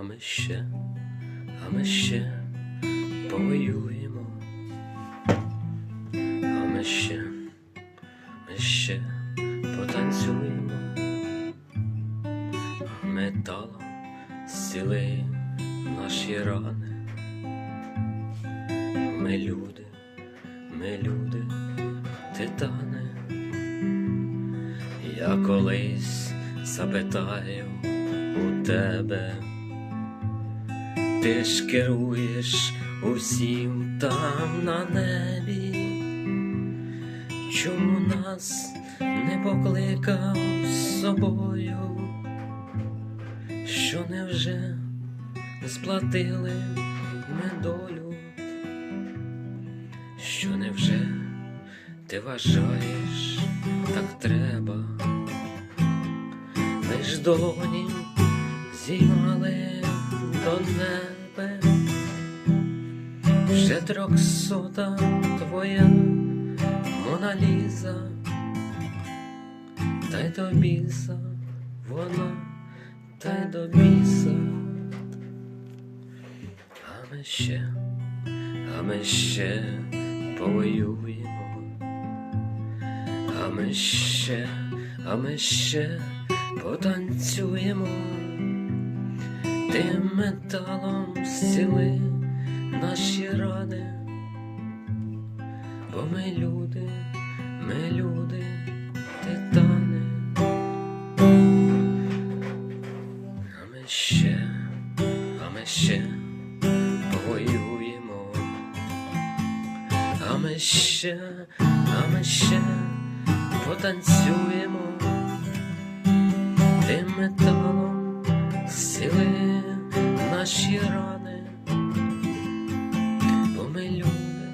А ми ще, а ми ще повоюємо. А ми ще, ми ще потанцюємо. Металом зціли наші рани. Ми люди, ми люди, титани. Я колись запитаю у тебе, ти ж керуєш усім там на небі, чому нас не покликав з собою, що невже не сплатили ми долю, що невже ти вважаєш так треба? Ж долоні зіймали до неба, вже трьохсота твоя Моналіза, та й до біса вона, та й до біса. А ми ще, а ми ще повоюємо. А ми ще, а ми ще потанцюємо, тим металом зціли наші рани, бо ми люди, ми люди, титани. А ми ще, а ми ще повоюємо. А ми ще, а ми ще потанцюємо, тим металом зціли наші рани, бо ми люди,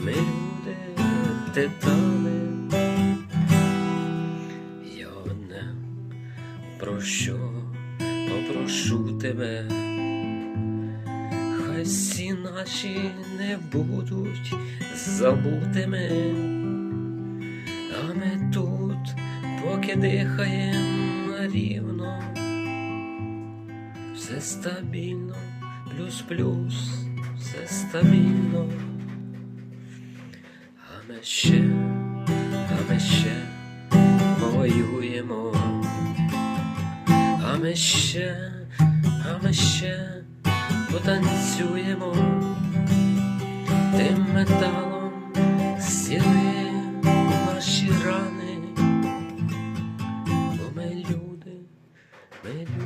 ми люди, титани. Я одне про що попрошу тебе. Хай всі наші не будуть забутими, а ми тут, поки дихаємо рівно, все стабільно, плюс-плюс, все стабільно, а ми ще, а ми ще повоюємо, а ми ще, а ми ще потанцюємо. Тим металом зціли наші рани, бо ми люди, ми.